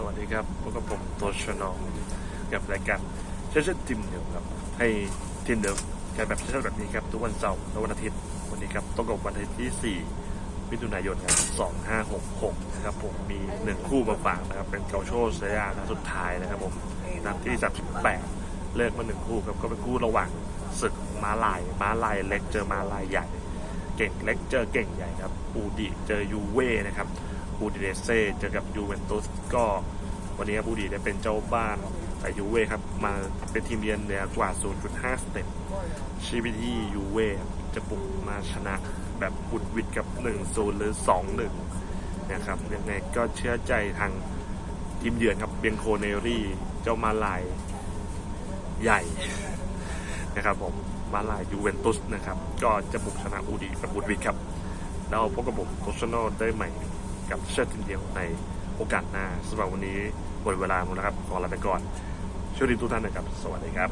สวัสดีครับพบกับผมตัวชนองกับรายการเชื่อเชื่อทีมเดียวครับ ให้ทีมเดียวกันแบบเชื่อแบบนี้ครับ ทุกวันเสาร์และวันอาทิตย์ วันนี้ครับตรงกับวันอาทิตย์ที่4มิถุนายนครับ2566นะครับผมมีหนึ่งคู่มาฝากนะครับ เป็นเกาโชเซียนัดสุดท้ายนะครับผมนัดที่ 38 เลิกมาหนึ่งคู่ครับ ก็เป็นคู่ระหว่างศึกม้าลายม้าลายเล็กเจอม้าลายใหญ่ เก่งเล็กเจอเก่งใหญ่ครับอูดีเจอยูเว่นะครับ อูดีเดเซ่เจอกับยูเวนตุสก็วันนี้บูดีได้เป็นเจ้าบ้านแต่ยูเว่ครับมาเป็นทีมเยือนเหนือกว่า 0.5 สเต็ปชีวิตที่ยูเว่จะบุกมาชนะแบบบุดวิดกับ 1-0 หรือ 2-1 นะครับยังไงก็เชื่อใจทางทีมเยือนครับเบียงโคเนรี่ เจ้ามาลายใหญ่นะครับผมมาลายยูเวนตุสนะครับ ก็จะบุกชนะอูดีกับบูดวิกครับ แล้วพบกับผมโคชโนได้ใหม่ กับเชิดทินเดียวในโอกาสหน้าสำหรับวันนี้หมดเวลาหมดแล้วครับ ขอลาไปก่อนช่วยดีทุกท่านนะครับ สวัสดีครับ